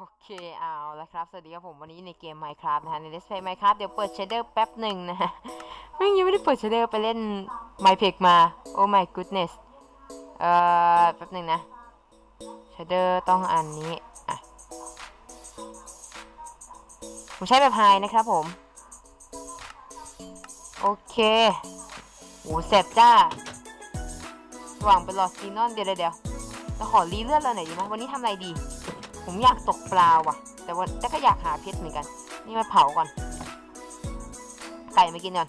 โอเคเอาละครับ สวัสดีครับผมวันนี้ในเกม Minecraft นะฮะใน Let's Play Minecraft เดี๋ยวเปิด shader แป๊บหนึ่งนะฮะไม่ยังไม่ได้เปิด shader ไปเล่น MyPeg มา Oh my goodness เอ่อแป๊บหนึ่งนะ shader ต้องอันนี้อะผมใช้แบบไฮนะครับผม โอเคโอ้เสร็จจ้าหวังเป็นหลอดซีนอนเดี๋ยวเดี๋ยวเดี๋ยวเราขอรีเลือดเราหน่อยดีไหมวันนี้ทำอะไรดี ผมอยากตกปลาว่ะ แต่ว่าแต่ก็อยากหาเพชรเหมือนกัน นี่มาเผาก่อน ไก่มากินก่อน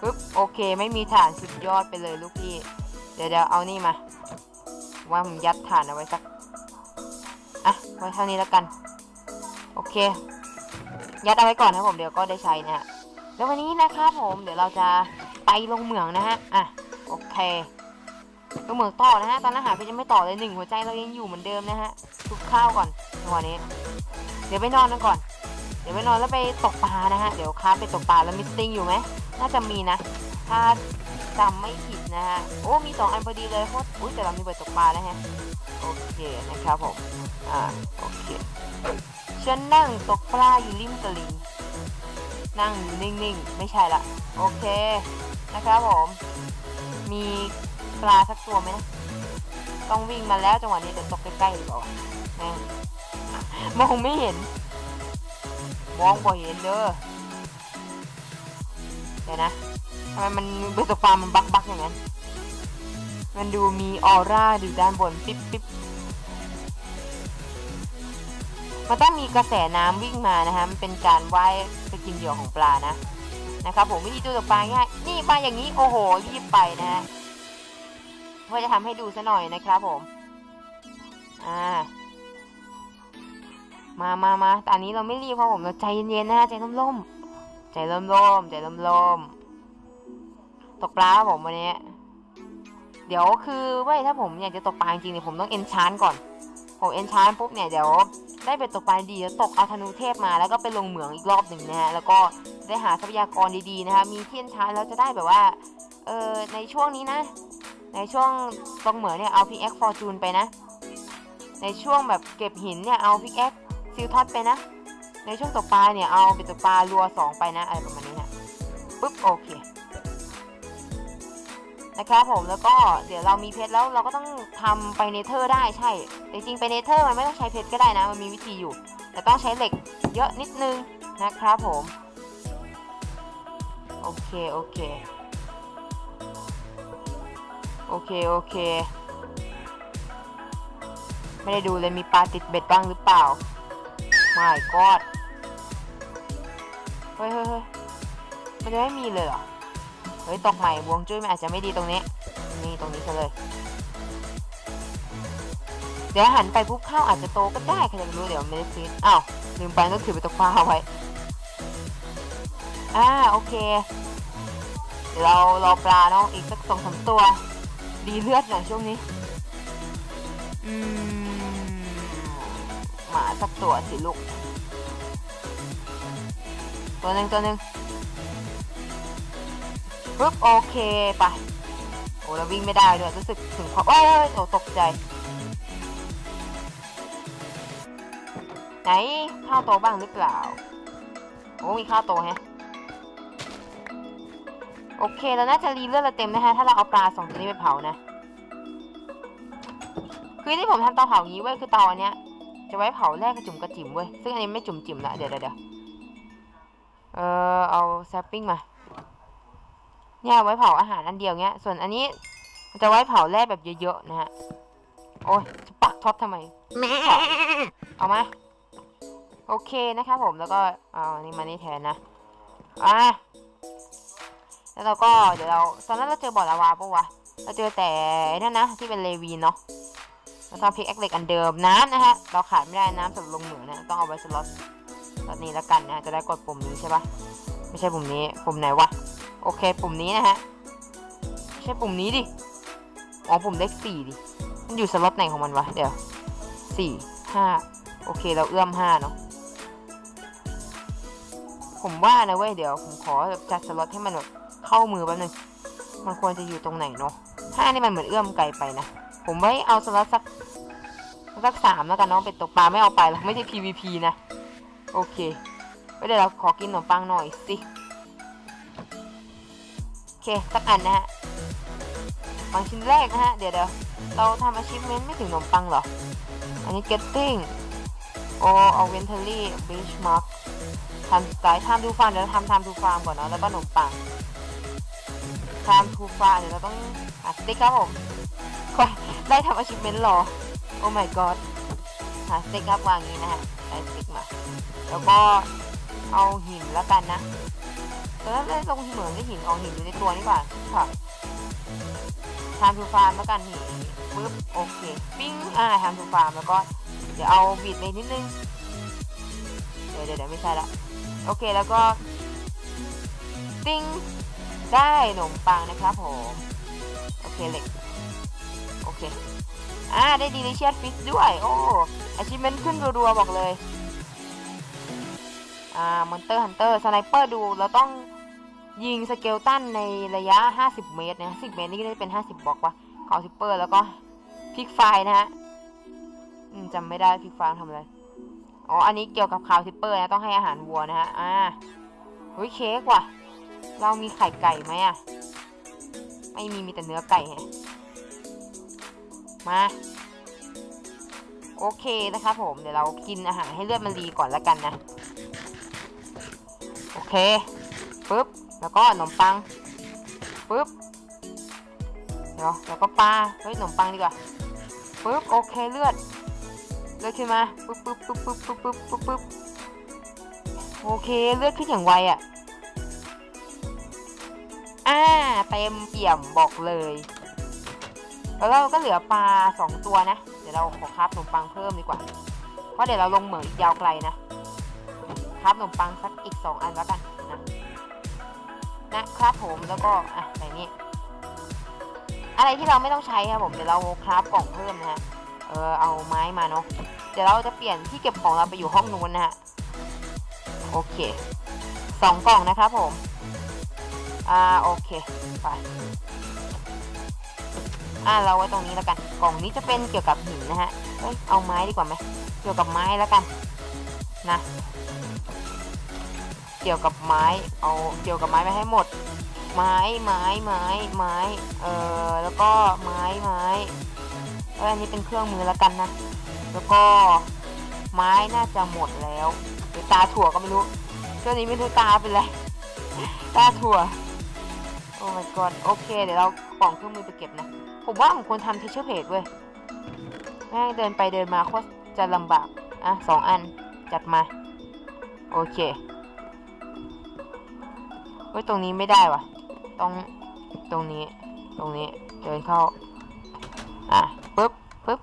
ปึ๊บโอเค ไม่มีฐานสุดยอดไปเลยลูกพี่ เดี๋ยวเดี๋ยวเอานี่มา ว่าผมยัดฐานเอาไว้สัก อะ ไว้เท่านี้แล้วกัน โอเค ยัดเอาไว้ก่อนนะผมเดี๋ยวก็ได้ใช้นะฮะแล้ววันนี้นะครับผม เดี๋ยวเราจะไปลงเหมืองนะฮะ อะ โอเค ลงเหมืองต่อนะฮะตอนนั้นหาเพชรยังไม่ต่อเลยหนึ่งหัวใจเรายังอยู่เหมือนเดิมนะฮะทุกข้าวก่อนจังหวะนี้ เดี๋ยวไปนอนกันก่อน เดี๋ยวไปนอนแล้วไปตกปลานะฮะเดี๋ยวค้าไปตกปลาแล้วมิสติ้งอยู่ไหมน่าจะมีนะ ถ้าจำไม่ผิดนะฮะโอ้มีสองอันพอดีเลยเพราะอุ้ยแต่เรามีเบิดตกปลานะฮะโอเคนะครับผมอ่าโอเคฉันนั่งตกปลาอยู่ริมตลิ่งนั่งอยู่นิ่งๆ ไม่ใช่ละ โอเค นะครับผม มี ปลาสักตัวไหมนะต้องวิ่งมาแล้วจังหวะนี้เดี๋ยวตกใกล้ๆหรือเปล่าแม่งมองไม่เห็น มองบ่เห็นเด้อเดี๋ยวนะทำไมมันเบอร์ตกปลามันบักบักๆอย่างนั้น มันดูมีออร่าอยู่ด้านบนปิ๊บปิ๊บมันต้องมีกระแสน้ำวิ่งมานะคะมันเป็นการว่ายไปกินเหยื่อของปลานะนะครับผมวิธีดูตกปลาง่ายนี่ปลาอย่างนี้โอ้โหรีบไปนะฮะ พ่อจะทำให้ดูซะหน่อยนะครับผม อ่า มามามาแต่อันนี้เราไม่รีบครับผม เราใจเย็นๆนะฮะใจร่มๆ ใจร่มๆ ใจร่มๆ ตกปลาครับผมวันนี้ เดี๋ยวคือว้ยถ้าผมอยากจะตกปลาจริงๆเนี่ยผมต้องเอนชานก่อน ผมเอนชานปุ๊บเนี่ยเดี๋ยวได้ไปตกปลาดีแล้วตกเอาธนูเทพมาแล้วก็ไปลงเหมืองอีกรอบหนึ่งนะฮะแล้วก็ได้หาทรัพยากรดีๆนะคะมีเที่เอนชานแล้วจะได้แบบว่าเออในช่วงนี้นะ ในช่วงตรงเหมือเนี่ยเอาพิกแอคฟอร์จูนไปนะ ในช่วงแบบเก็บหินเนี่ยเอาพิกแอคซิลท็อตไปนะ ในช่วงตกปลาเนี่ยเอาไปตกปลารัวสองไปนะอะไรประมาณนี้นะปุ๊บโอเคนะครับผมแล้วก็เดี๋ยวเรามีเพชรแล้วเราก็ต้องทำไปเนเธอร์ได้ใช่แต่จริงไปเนเธอร์มันไม่ต้องใช้เพชรก็ได้นะ มันมีวิธีอยู่ แต่ต้องใช้เหล็กเยอะนิดนึงนะครับผม โอเค โอเค โอเค โอเค ไม่ได้ดูเลยมีปลาติดเบ็ดบ้างหรือเปล่า ไม่กอดเฮ้ยเฮ้ยเฮ้ยมันจะไม่มีเลยเหรอ เฮ้ย ตกใหม่วงจุ้ยมันอาจจะไม่ดีตรงนี้ นี่ตรงนี้ซะเลย เดี๋ยวหันไปปุ๊บข้าวอาจจะโตก็ได้ใครจะรู้เดี๋ยวไม่ได้ซื้ออ้าวลืมไปต้องถือไปตกปลาเอาไว้ อ่าโอเคเดี๋ยวเรารอปลาเนาะอีกสักสองสามตัว ดีเลือดหน่อยช่วงนี้ อืมหมาสักตัวสิลูก ตัวหนึ่งตัวหนึ่งปึ๊บโอเคไปโอ้เราวิ่งไม่ได้ด้วยรู้สึกถึงความโอ้ยโอ้ตกใจ ไหนข้าวโตบ้างหรือเปล่า โอ้มีข้าวโตแฮะ โอเคเราน่าจะรีเลือดเราเต็มนะฮะถ้าเราเอาปลาสองตัวนี้ไปเผานะ คือที่ผมทำเตาเผางนี้เว้ยคือเตาอันเนี้ย จะไว้เผาแรกกระจุ่มกระจิ๋มเว้ยซึ่งอันนี้ไม่จุ่มจิ๋มละเดี๋ยวเดี๋ยวเออเอาแซปปิ้งมาเนี่ยไว้เผาอาหารอันเดียวเงี้ย ส่วนอันนี้จะไว้เผาแร่แบบเยอะๆนะฮะโอ้ยจะปักท็อปทำไมแม่เอามาโอเคนะครับผมแล้วก็เอาอันนี้มานี่แทนนะอะ แล้วเราก็เดี๋ยวเราตอนนั้นเราเจอบ่อลาวาปะวะเราเจอแต่นั่นนะที่เป็นเลวีเนาะแล้วก็พิกแอคเล็กอันเดิมน้ำนะฮะเราขาดไม่ได้น้ำสำหรับลงเหมือนะต้องเอาไว้สล็อตตอนนี้แล้วกันนะจะได้กดปุ่มนี้ใช่ปะไม่ใช่ปุ่มนี้ปุ่มไหนวะโอเคปุ่มนี้นะฮะไม่ใช่ปุ่มนี้ดิอ๋อปุ่มเลขสี่ดิมันอยู่สล็อตไหนของมันวะเดี๋ยวสี่ห้าโอเคเราเอื้อมห้าเนาะผมว่านะเว้ยเดี๋ยวผมขอจัดสล็อตให้มันแบบ เข้ามือแป๊บนึงมันควรจะอยู่ตรงไหนเนาะห้านี่มันเหมือนเอื้อมไกลไปนะ ผมไว้เอาสล็อตสักสักสามแล้วกันเนาะเป็ดตกปลาไม่เอาไปหรอกไม่ใช่ PVP นะ โอเคไว้เดี๋ยวเราขอกินขนมปังหน่อยสิโอเคสักอันนะฮะปังชิ้นแรกนะฮะ เดี๋ยวเดี๋ยวเราทำ achievement ไม่ถึงขนมปังหรอ อันนี้ getting โอ inventory benchmark ทำสไตล์ทำดูฟาร์มเดี๋ยวทำทำดูฟาร์มก่อนเนาะแล้วก็ขนมปัง ทำทูฟาเดี๋ยวเราต้องอัดสติ๊กครับผมค่อยได้ทำ achievement หรอ โอ้ my god หาสติ๊กครับวางอย่างนี้นะฮะได้สติ๊กมา แล้วก็เอาหินแล้วกันนะตอนแรกได้ลงเหมือนได้หินเอาหินอยู่ในตัวนี่หว่าค่ะทำทูฟาร์มแล้วกันหินปึ๊บโอเค ปิ้งอ่าทำทูฟาร์มแล้วก็เดี๋ยวเอาบีดไปนิดนึง เดี๋ยวเดี๋ยวเดี๋ยวไม่ใช่ละ โอเคแล้วก็ ติ้ง ได้ขนมปังนะครับผมโอเคเหล็กโอเคอ่าได้ดีลิเชียสฟิชด้วย โอ้อาชิเมนขึ้นรัวๆบอกเลยอ่ามอนเตอร์ฮันเตอร์สไนเปอร์ดูเราต้องยิงสเกลตันในระยะ 50 เมตรนะ10 เมตรนี่ก็ได้เป็น 50 บอกวะคาซิปเปอร์แล้วก็พลิกไฟนะฮะจำไม่ได้พลิกไฟทำอะไรอ๋ออันนี้เกี่ยวกับคาวซิปเปอร์นะต้องให้อาหารวัวนะฮะอ่าเฮ้ยเค้กว่ะ เรามีไข่ไก่ไหมอะ ไม่มีมีแต่เนื้อไก่ฮะมา โอเคนะครับผม เดี๋ยวเรากินอาหารให้เลือดมันดีก่อนแล้วกันนะ โอเคปึ๊บ แล้วก็ขนมปังปึ๊บเดี๋ยวแล้วก็ปลา เฮ้ยขนมปังดีกว่าปึ๊บ โอเคเลือด เลือดขึ้นมาปึ๊บปึ๊บปึ๊บปึ๊บปึ๊บปึ๊บโอเคเลือดขึ้นอย่างไวอะ อ่าเต็มเปี่ยมบอกเลย แล้วเราก็เหลือปลาสองตัวนะ เดี๋ยวเราขอคราบขนมปังเพิ่มดีกว่า เพราะเดี๋ยวเราลงเหมืองอีกยาวไกลนะครับขนมปังสักอีกสองอันแล้วกันนะนะครับผมแล้วก็อะใส่นี่อะไรที่เราไม่ต้องใช้ครับผมเดี๋ยวเราคราฟกล่องเพิ่มนะฮะเออเอาไม้มาเนาะเดี๋ยวเราจะเปลี่ยนที่เก็บของเราไปอยู่ห้องนู้นนะฮะโอเคสองกล่องนะครับผม อ่าโอเคไปอ่าเราไว้ตรงนี้แล้วกัน กล่องนี้จะเป็นเกี่ยวกับหินนะฮะเอ้ยเอาไม้ดีกว่าไหมเกี่ยวกับไม้แล้วกันนะ เกี่ยวกับไม้เอาเกี่ยวกับไม้ไปให้หมด ไม้ไม้ไม้ไม้เอ่อแล้วก็ไม้ไม้แล้วอันนี้เป็นเครื่องมือแล้วกันนะ แล้วก็ไม้น่าจะหมดแล้วหรือตาถั่วก็ไม่รู้ช่วงนี้ไม่รู้ตาเป็นไรตาถั่ว อ้ my god โอเค เดี๋ยวเรากล่องเครื่องมือไปเก็บนะ ผมว่าผมควรทำเทเชอร์เพจเว้ยแม่งเดินไปเดินมาโคตรจะลำบาก อะสองอันจัดมา โอเคเฮ้ยตรงนี้ไม่ได้วะต้องตรงนี้ตรงนี้เดินเข้า อะปึ๊บปึ๊บ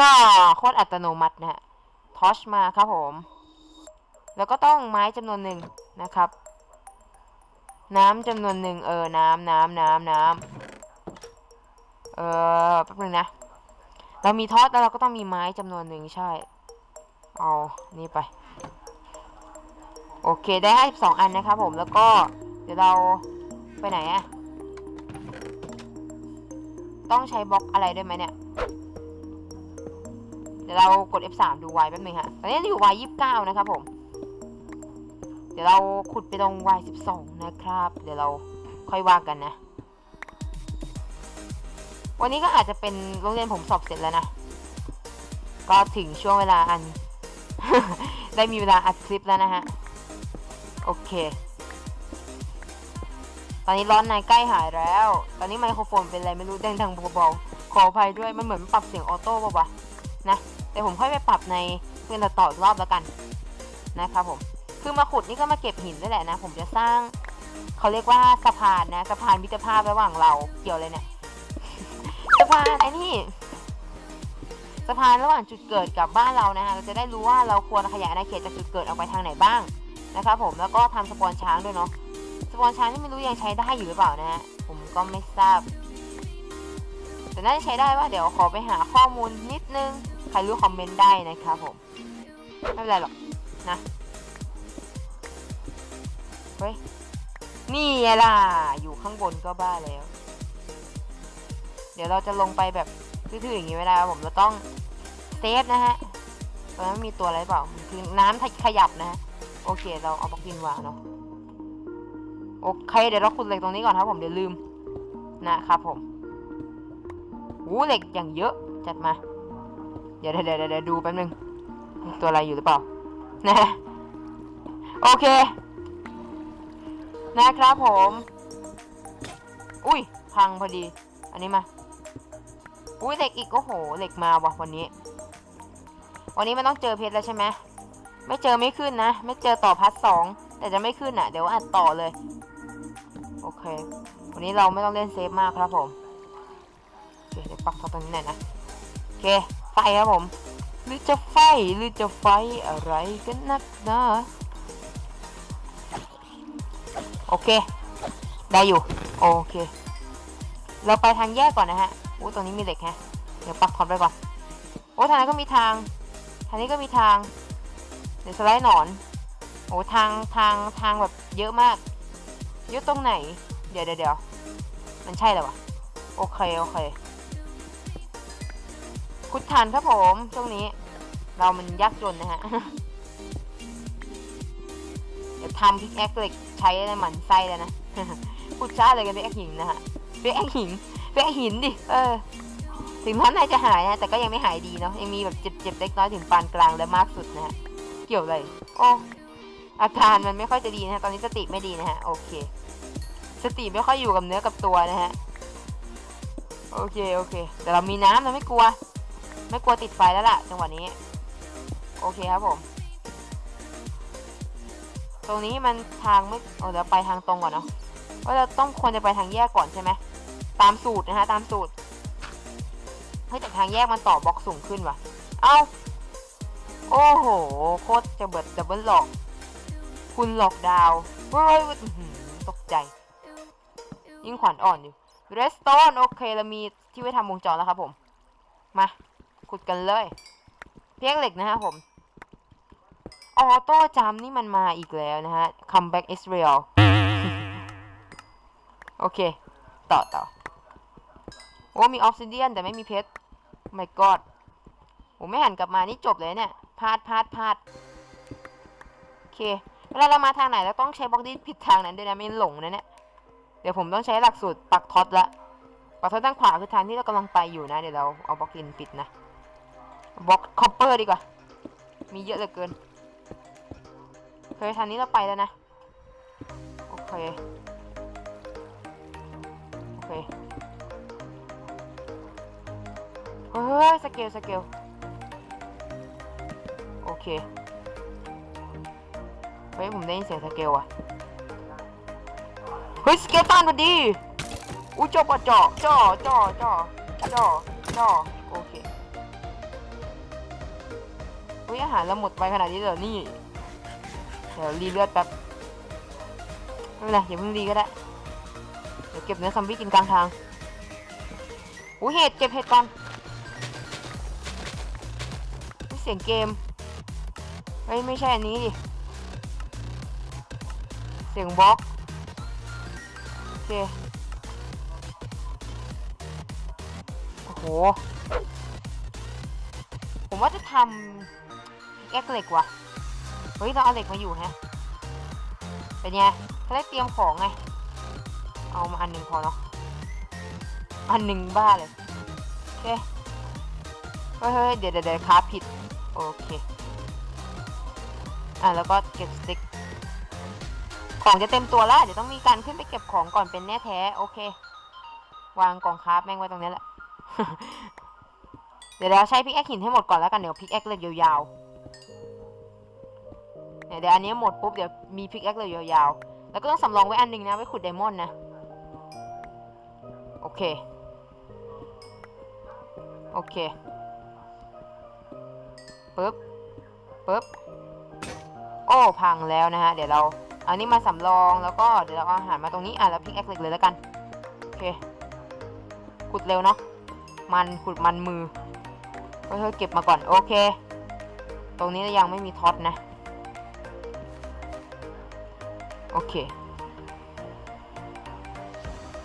น่าโคตรอัตโนมัตินะฮะทอชมาครับผม แล้วก็ต้องไม้จำนวนหนึ่งนะครับ น้ำจำนวนหนึ่งเออ น้ำน้ำน้ำน้ำเออแป๊บนึงนะ เรามีทอสแล้วเราก็ต้องมีไม้จำนวนหนึ่งใช่ เอา นี่ไป โอเค ได้ 52 อันนะครับผม แล้วก็เดี๋ยวเราไปไหนอะต้องใช้บล็อกอะไรด้วยไหมเนี่ย เดี๋ยวเรากด F3 ดู Y แป๊บนึงฮะ ตอนนี้อยู่ Y 29 นะครับผม เดี๋ยวเราขุดไปตรง Y 12 นะครับ เดี๋ยวเราค่อยว่ากันนะ วันนี้ก็อาจจะเป็นโรงเรียนผมสอบเสร็จแล้วนะ ก็ถึงช่วงเวลาอัน ได้มีเวลาอัดคลิปแล้วนะฮะ โอเค ตอนนี้ร้อนในใกล้หายแล้ว ตอนนี้ไมโครโฟนเป็นอะไรไม่รู้ดังๆเบาๆขออภัยด้วย มันเหมือนปรับเสียงออโต้ป่าวะนะ แต่ผมค่อยไปปรับในเพื่อนต่ออีกรอบแล้วกัน นะครับผม คือมาขุดนี่ก็มาเก็บหินด้วยแหละนะ ผมจะสร้างเขาเรียกว่าสะพานนะสะพานมิตรภาพระหว่างเราเกี่ยวเลยเนี่ยสะพานไอ้นี่สะพานระหว่างจุดเกิดกับบ้านเรานะฮะเราจะได้รู้ว่าเราควรขยายอาณาเขตจากจุดเกิดออกไปทางไหนบ้างนะครับผมแล้วก็ทำสปอนช้างด้วยเนาะสปอนช้างที่ไม่รู้ยังใช้ได้อยู่หรือเปล่านะฮะผมก็ไม่ทราบ แต่น่าจะใช้ได้ว่าเดี๋ยวขอไปหาข้อมูลนิดนึง ใครรู้คอมเมนต์ได้นะครับผม ไม่เป็นไรหรอกนะ ฮ้ย นี่ไงล่ะ อยู่ข้างบนก็บ้าแล้ว เดี๋ยวเราจะลงไปแบบทื่อๆอย่างนี้ไม่ได้ครับผมเราต้องเซฟนะฮะตอนนั้นมีตัวอะไรเปล่าคือน้ำขยับนะฮะ โอเค เราเอาบล็อกดินวางเนาะ โอเค เดี๋ยวเราขุดเหล็กตรงนี้ก่อนครับผม เดี๋ยวลืม นะครับผมอู้เหล็กอย่างเยอะ จัดมา เดี๋ยวเดี๋ยวเดี๋ยวดูแป๊บนึง ตัวอะไรอยู่หรือเปล่า นะ โอเค นะครับผม อุ้ย พังพอดี อันนี้มา อุ้ยเหล็กอีกโอ้โหเหล็กมาว่ะวันนี้ วันนี้มันต้องเจอเพชรแล้วใช่ไหมไม่เจอไม่ขึ้นนะ ไม่เจอต่อพัทสองแต่จะไม่ขึ้นอะ เดี๋ยวอัดต่อเลย โอเค วันนี้เราไม่ต้องเล่นเซฟมากครับผมเดี๋ยวปักเข้าตรงนี้หน่อยนะโอเคไฟครับผม หรือจะไฟหรือจะไฟอะไรกันนักนะ โอเค ได้อยู่ โอเค เราไปทางแยกก่อนนะฮะโอ้ตรงนี้มีเหล็กฮะ เดี๋ยวปักท็อปไปก่อน โอ้ทางนั้นก็มีทาง ทางนี้ก็มีทาง เดี๋ยวสไลด์หนอน โอ้ทางทางทางแบบเยอะมากเยอะตรงไหน เดี๋ยวเดี๋ยวเดี๋ยวมันใช่เหรอวะโอเค โอเค ขุดฐานครับผม ช่วงนี้ เรามันยากจนนะฮะ เดี๋ยวทำพิกแอคเหล็ก ใช้ในหมันไส้แล้วนะขุดช้าเลยกันพิกแอคหินนะฮะพิกแอคหินพิกแอคหินดิเออ ถึงนั้นนายจะหายนะแต่ก็ยังไม่หายดีเนาะยังมีแบบเจ็บๆเล็กน้อยถึงปานกลางและมากสุดนะฮะเกี่ยวอะไรโอ้อาการมันไม่ค่อยจะดีนะฮะตอนนี้สติไม่ดีนะฮะโอเค สติไม่ค่อยอยู่กับเนื้อกับตัวนะฮะโอเคโอเค แต่เรามีน้ำเราไม่กลัว ไม่กลัวติดไฟแล้วล่ะจังหวะนี้ โอเคครับผม รงนี้มันทางไม่เดี๋ยวไปทางตรงก่อนเนาะว่าเราต้องควรจะไปทางแยกก่อนใช่ไหมตามสูตรนะฮะตามสูตรเฮ้ยแต่ทางแยกมันต่อบล็อกสูงขึ้นว่ะ เอ้าโอ้โห โคตรจะเบิดดับเบิลหลอก คุณหลอกดาวเฮ้ยตกใจ ยิ่งขวัญอ่อนอยู่เรสโตนโอเคเรามีที่ไว้ทำวงจรแล้วครับผม มา ขุดกันเลย เพียงเหล็กนะฮะผม ออโต้จัมนี่มันมาอีกแล้วนะฮะ comeback Israel โอเค ต่อต่อโอ้มีออฟซิเดียนแต่ไม่มีเพชร my god โอ้ไม่หันกลับมานี่จบเลยเนี่ยพลาดพลาดพลาดโอเคเวลาเรามาทางไหนเราต้องใช้บล็อกดิผิดทางนั้นด้วยนะไม่หลงนะเนี่ยเดี๋ยวผมต้องใช้หลักสูตรปักท็อตละปักท็อตด้านขวาคือทางที่เรากำลังไปอยู่นะเดี๋ยวเราเอาบล็อกดินปิดนะบล็อกคอปเปอร์ดีกว่า มีเยอะเหลือเกิน เคยทางนี้เราไปแล้วนะ โอเค โอเค เฮ้ยสเกลสเกลโอเค เฮ้ย ผมได้ยินเสียงสเกลอะเฮ้ย สเกลตันพอดี อุ้ยเจาะกว่าเจาะเจาะเจาะเจาะเจาะเจาะโอเคอุ้ยอาหารเราหมดไปขนาดนี้เลยเหรอนี่ เดี๋ยวรีเลือดแป๊บไม่เป็นไรอย่าเพิ่งรีก็ได้ เดี๋ยวเก็บเนื้อซอมบี้กินกลางทางอุ้เห็ดเก็บเห็ดก่อนเสียงเกมเฮ้ยไม่ใช่อันนี้ดิ เสียงบล็อก โอเค โอ้โห ผมว่าจะทำแอกเหล็กว่ะ ฮ้ยเราเอาเหล็กมาอยู่ฮะเป็นไงเขาได้เตรียมของไง เอามาอันหนึ่งพอเนาะ อันหนึ่งบ้าเลย โอเค เฮ้ยเเดี๋ยวเดี๋ยวคราผิด โอเค อะแล้วก็เก็บสติ๊ก ของจะเต็มตัวแล้ว เดี๋ยวต้องมีการขึ้นไปเก็บของก่อนเป็นแน่แท้ โอเค วางกล่องคราฟแม่งไว้ตรงนี้แหละ เดี๋ยวเราใช้พิกแอคหินให้หมดก่อนแล้วกัน เดี๋ยวพิกแอคเล็กยาวๆ เนี่ยเดี๋ยวอันนี้หมดปุ๊บเดี๋ยวมีพิกแอคเล็กยาวๆ แล้วก็ต้องสำรองไว้อันหนึงนะไว้ขุดไดมอนด์นะ โอเค โอเคปึ๊บปึ๊บโอ้พังแล้วนะฮะ เดี๋ยวเราอานี้มาสำรองแล้วก็เดี๋ยวเราเอาอาหารมาตรงนี้อะแล้วพิกแอคเหล็กเลยแล้วกัน โอเค ขุดเร็วเนาะมันขุดมันมือเฮ้ยๆเก็บมาก่อน โอเค ตรงนี้ยังไม่มีท็อตนะ โอเค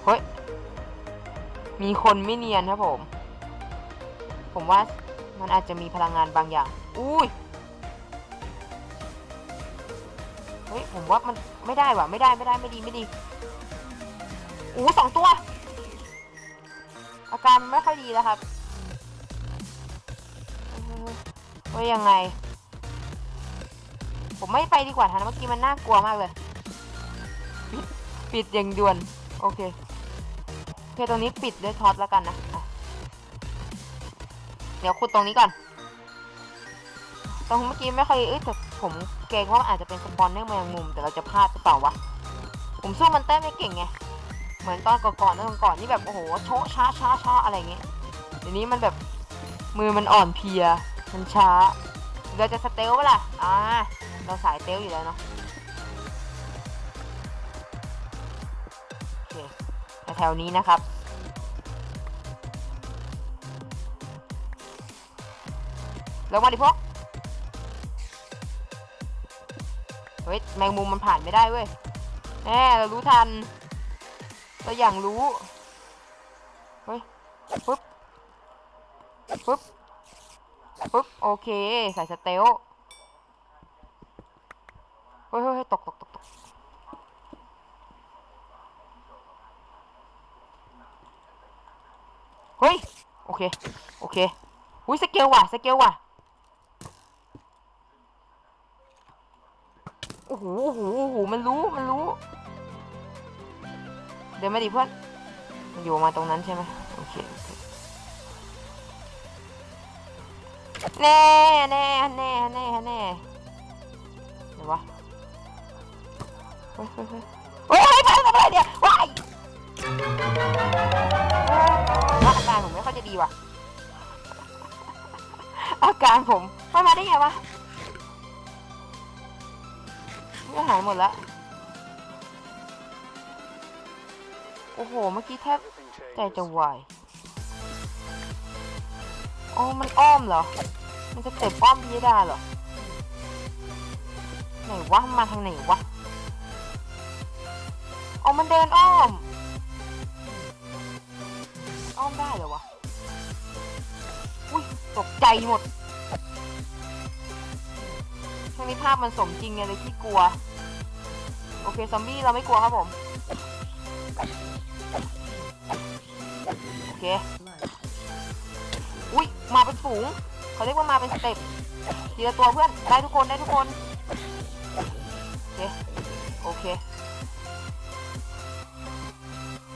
เฮ้ย มีคนไม่เนียนครับผม ผมว่ามันอาจจะมีพลังงานบางอย่าง อุ้ย เฮ้ย ผมว่ามันไม่ได้ว่ะ ไม่ได้ไม่ได้ไม่ดีไม่ดี อู้สองตัว อาการไม่ค่อยดีแล้วครับว่ายังไง ผมไม่ไปดีกว่าทันเมื่อกี้มันน่ากลัวมากเลย ปิดปิดอย่างด่วน โอเคโอเคตรงนี้ปิดด้วยท็อตแล้วกันนะอะเดี๋ยวขุดตรงนี้ก่อน ตรงเมื่อกี้ไม่ค่อยเอ้ยแต่ผมเกรงว่ามันอาจจะเป็นสปอนเนอร์แมงมุม แต่เราจะพลาดหรือเปล่าวะ ผมสู้มันเต้นไม่เก่งไง เหมือนตอนก่อนๆตอนก่อนนี่แบบโอ้โหโชะช้าช้าช้าอะไรเงี้ยเดี๋ยวนี้มันแบบมือมันอ่อนเพลีย มันช้า เราจะสเตลปะล่ะอ่า เราสายเตลอยู่แล้วเนาะ แถวๆนี้นะครับล้วมาดิพวกเฮ้ยแมงมุมมันผ่านไม่ได้เว้ยแน่เรารู้ทัน เราอย่างรู้ เฮ้ยปึ๊บปึ๊บปึ๊บ โอเค ใส่สเตลเฮ้ยเฮ้ยเฮ้ยตกตกตกตก เฮ้ย โอเค โอเค อุ้ยสเกลว่ะ สเกลว่ะ โอ้โห โอ้โห โอ้โห มันรู้ มันรู้ เดี๋ยวมาดิเพื่อน มันอยู่มาตรงนั้นใช่ไหมโอเคโอเคแน่แน่แน่แน่แน่เดี๋ยววะ เฮ้ยเฮ้ยเฮ้ยเฮ้ยเฮ้ยทำอะไรเนี่ยว้าย ดีว่ะ อาการผมมันมาได้ไงวะไม่หายหมดแล้วโอ้โห เมื่อกี้แทบใจจะวายอ๋อมันอ้อมเหรอ มันจะเต็ปอ้อมพิยดาเหรอ ไหนวะ มาทางไหนวะ อ๋อ มันเดินอ้อม อ้อมได้เหรอวะ ตกใจหมดช่วงนี้ภาพมันสมจริงไงเลยที่กลัว โอเค ซอมบี้เราไม่กลัวครับผม โอเค อุ้ยมาเป็นฝูง เขาเรียกว่ามาเป็นสเต็ปทีละตัวเพื่อน ได้ทุกคน ได้ทุกคน โอเค โอเค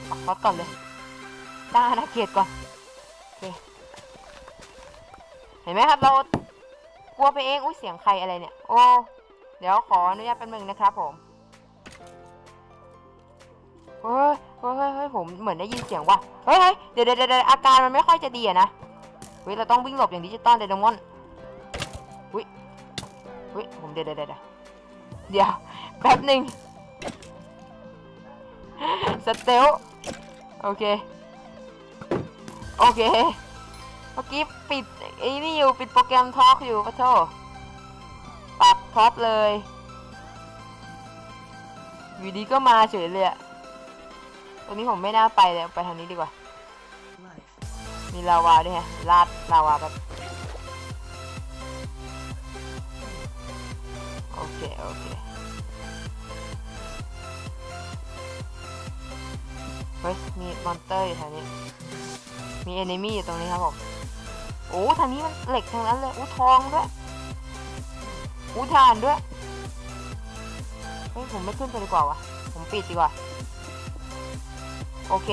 ปักท็อตก่อนเลยตั้งอาณาเขตก่อน โอเค เห็นไหมครับเรากลัวไปเองอุ้ยเสียงใครอะไรเนี่ย โอ้ เดี๋ยวขออนุญาตเป็นมึงนะครับผมเฮ้ยเฮ้ยเฮ้ยผมเหมือนได้ยินเสียงว่ะเฮ้ยเฮ้ยเดี๋ยวเดี๋ยวเดี๋ยวอาการมันไม่ค่อยจะดีอะนะเฮ้ยเราต้องวิ่งหลบอย่างดิจิตอลเดดมอนอุ้ยอุ้ยผมเดี๋ยวเดี๋ยวเดี๋ยวเดี๋ยวเดี๋ยวแป๊บหนึ่งสเตลโอเค โอเค เมื่อกี้ปิดไอ้นี่อยู่ปิดโปรแกรมทอล์กอยู่ปะโทปรับท็อปเลยอยู่ดีก็มาเฉยเลยอะตรงนี้ผมไม่น่าไปเลยไปทางนี้ดีกว่า มีลาวาด้วยฮะลาดลาวาแบบโอเค โอเค เฮ้ย มีมอนเตอร์อยู่ทางนี้ มีเอนิมี่อยู่ตรงนี้ครับผม โอ้ทางนี้มันเหล็กทางนั้นเลยอู้ทองด้วยอู้ถ่านด้วยเฮ้ยผมไม่ขึ้นไปดีกว่าวะผมปิดดีกว่า โอเค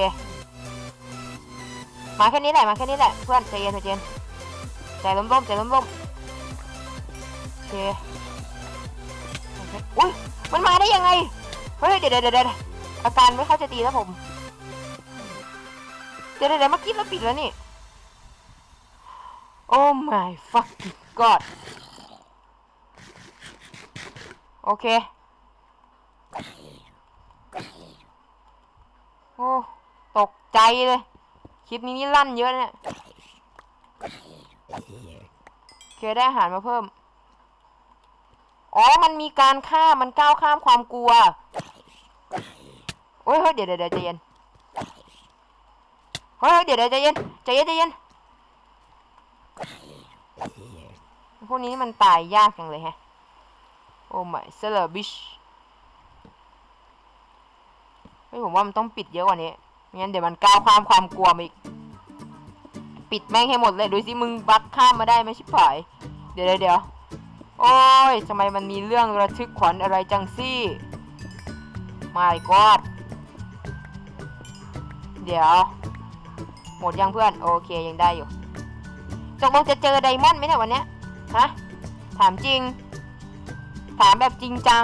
มาแค่นี้แหละ มาแค่นี้แหละเพื่อนใจเย็นใจเย็นใจล้มๆใจล้มๆโอเคโอเคอุ้ยมันมาได้ยังไง เฮ้ยเดี๋ยวเดี๋ยวเดี๋ยวอาการไม่ค่อยจะดีแล้วผม เดี๋ยวเดี๋ยวเมื่อกี้เราปิดแล้วนี่ โอ้ my fucking god โอเค โอ้ ตกใจเลย คลิปนี้นี่ลั่นเยอะเนี่ยโอเคได้อาหารมาเพิ่ม อ๋อ มันมีการฆ่ามันก้าวข้ามความกลัว โอ้ยเฮ้ยเดี๋ยวเดี๋ยวเดี๋ยวใจเย็น เฮ้ยเดี๋ยวเดี๋ยวใจเย็น ใจเย็นใจเย็น พวกนี้มันตายยากจังเลยแฮะ โอ้ my c e l e b i s h เฮ้ยผมว่ามันต้องปิดเยอะกว่านี้ไม่งั้นเดี๋ยวมันก้าวข้ามความกลัวมาอีก ปิดแม่งให้หมดเลย ดูสิมึงบักข้ามมาได้ไหมชิบหาย เดี๋ยวเดี๋ยวเดี๋ยวโอ้ยทำไมมันมีเรื่องระทึกขวัญอะไรจังซี่ my god เดี๋ยว หมดยังเพื่อน โอเคยังได้อยู่ ตกลงจะเจอไดมอนด์ไหมเนี่ยวันเนี้ยฮะถามจริง ถามแบบจริงจัง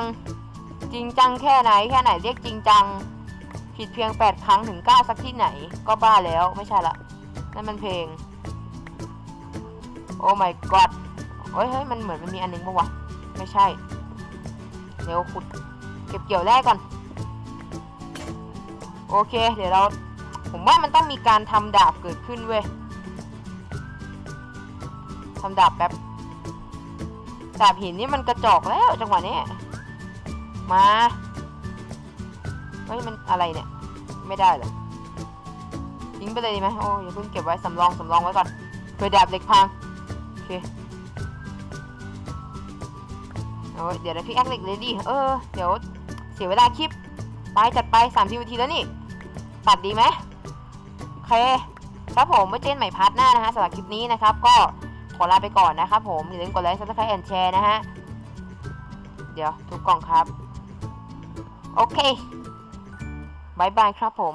จริงจังแค่ไหนแค่ไหนเรียกจริงจัง ผิดเพียง 8 ครั้งถึง 9 สักที่ไหน ก็บ้าแล้วไม่ใช่ละนั่นมันเพลง โอ้ my god เฮ้ยเฮ้ยมันเหมือนมันมีอันนึงปะวะ ไม่ใช่ เดี๋ยวขุดเก็บเกี่ยวแรกก่อน โอเค เดี๋ยวเรา ผมว่ามันต้องมีการทำดาบเกิดขึ้นเว้ยำดาบแป๊บดาบหินนี่มันกระจอกแล้วจังหวะนี้มาเฮ้ยมันอะไรเนี่ย ไม่ได้เหรอทิ้งไปเลยดีไหมโอ้ยอย่าเพิ่งเก็บไว้สำรองสำรองไว้ก่อนเผื่อดาบเหล็กพังโอเคโอ้ยเดี๋ยวนะพี่แอคเหล็กเลยดิเออเดี๋ยวเสียเวลาคลิปไปจัดไปสามสิบนาทีแล้วนี่ตัดดีไหมโอเคครับผมไว้เจนใหม่พาร์ทหน้านะฮะสำหรับคลิปนี้นะครับก็ ขอลาไปก่อนนะครับผม อย่าลืมกดไลค์ซับสไครต์แอนแชร์นะฮะ เดี๋ยวทุกกล่องครับ โอเคบายบายครับผม